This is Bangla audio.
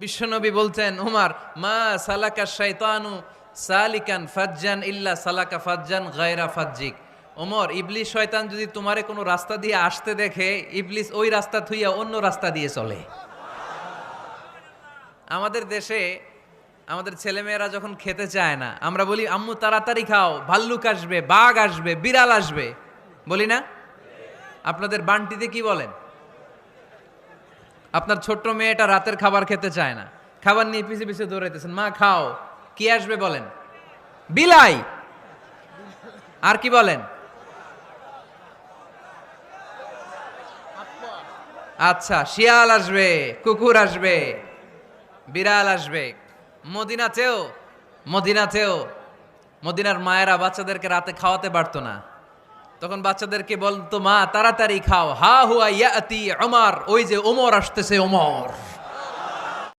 বিশ্বনবী বলছেন উমার, মা সালাকা শাইতানু সালিকান ফাজ্জান ইল্লা সালাকা ফাজ্জান গায়রা ফাজ্জিক। ওমর, ইবলিস শয়তান যদি তোমারে কোনো রাস্তা দিয়ে আসতে দেখে, ইবলিস ওই রাস্তা থুইয়া অন্য রাস্তা দিয়ে চলে। আমাদের দেশে আমাদের ছেলেমেয়েরা যখন খেতে চায় না, আমরা বলি, আম্মু, তাড়াতাড়ি খাও, ভাল্লুক আসবে, বাঘ আসবে, বিড়াল আসবে। বলি না? আপনাদের বান্টিতে কি বলেন? আপনার ছোট্ট মেয়েটা রাতের খাবার খেতে চায় না। খাবার নিয়ে পিছে পিছে দৌড়াইতেছেন। মা, খাও। কি আসবে বলেন? বিলাই। আর কি বলেন? আচ্ছা শিয়াল আসবে, কুকুর আসবে, বিড়াল আসবে। মদিনাতেও মদিনাতেও মদিনার মায়েরা বাচ্চাদেরকে রাতে খাওয়াতে পারতো না। তখন বাচ্চাদেরকে বলতো, মা, তাড়াতাড়ি খাও। হা হুয়া ইয়াতি ওমর ওই যে ওমর আসতেছে ওমর